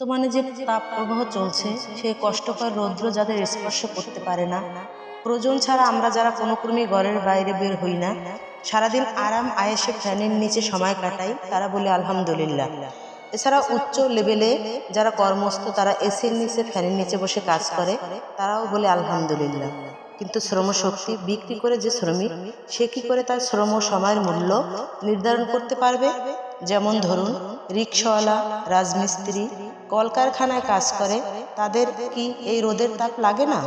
বর্তমানে যে তাপ প্রবাহ চলছে সেই কষ্টকর রৌদ্র যাদের স্পর্শ করতে পারে না। প্রয়োজন ছাড়া আমরা যারা কোনো ক্রমে ঘরের বাইরে বের হই না, সারাদিন আরাম আয়েসে ফ্যানের নিচে সময় কাটাই, তারা বলে আলহামদুলিল্লাহ। এছাড়া উচ্চ লেভেলে যারা কর্মস্থ, তারা এসির নিচে ফ্যানের নিচে বসে কাজ করে, তারাও বলে আলহামদুলিল্লাহ। কিন্তু শ্রমশক্তি বিক্রি করে যে শ্রমিক, সে কি করে তার শ্রম সময়ের মূল্য নির্ধারণ করতে পারবে? যেমন ধরুন, রিক্সাওয়ালা, রাজমিস্ত্রি কলকারখানায় কাজ করে, তাদের কি এই রোদের তাপ লাগে না?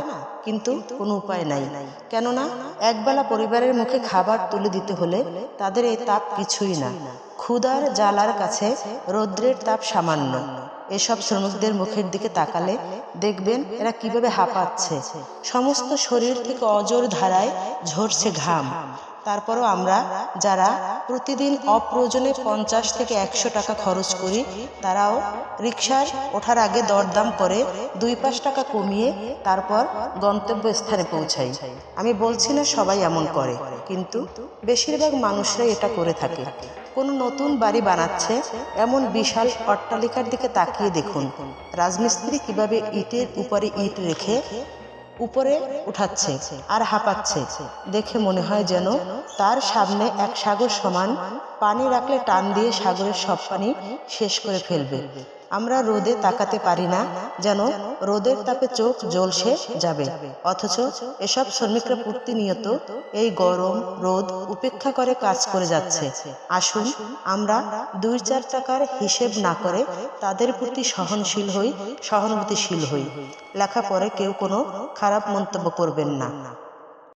কিন্তু কোনো উপায় নাই। কেননা, একবেলা পরিবারের মুখে খাবার তুলে দিতে হলে তাদের এই তাপ কিছুই না। ক্ষুধার জ্বালার কাছে রৌদ্রের তাপ সামান্য। এসব শ্রমিকদের মুখের দিকে তাকালে দেখবেন এরা কীভাবে হাঁপাচ্ছে। সমস্ত শরীর থেকে অজর ধারায় ঝরছে ঘাম। তারপরও আমরা যারা প্রতিদিন অপ্রয়োজনে পঞ্চাশ থেকে একশো টাকা খরচ করি, তারাও রিক্সার ওঠার আগে দরদাম করে দুই পাঁচ টাকা কমিয়ে তারপর গন্তব্য স্থানে পৌঁছাই। আমি বলছি না সবাই এমন করে, কিন্তু বেশিরভাগ মানুষরাই এটা করে থাকে। কোনো নতুন বাড়ি বানাচ্ছে, এমন বিশাল অট্টালিকার দিকে তাকিয়ে দেখুন, রাজমিস্ত্রি কীভাবে ইটের উপরে ইট রেখে উপরে উঠাচ্ছে আর হাঁপাচ্ছে। দেখে মনে হয় যেন তার সামনে এক সাগর সমান পানি রাখলে টান দিয়ে সাগরের সব পানি শেষ করে ফেলবে। আমরা রোদে তাকাতে পারি না, যেন রোদের তাপে চোখ জ্বলসে যাবে। অথচ এসব শ্রমিকরা প্রতিনিয়ত এই গরম, রোদ উপেক্ষা করে কাজ করে যাচ্ছে। আসুন আমরা দুই চার টাকার হিসেব না করে তাদের প্রতি সহনশীল হই, সহানুভূতিশীল হই। লেখাপরে কেউ কোনো খারাপ মন্তব্য করবেন না।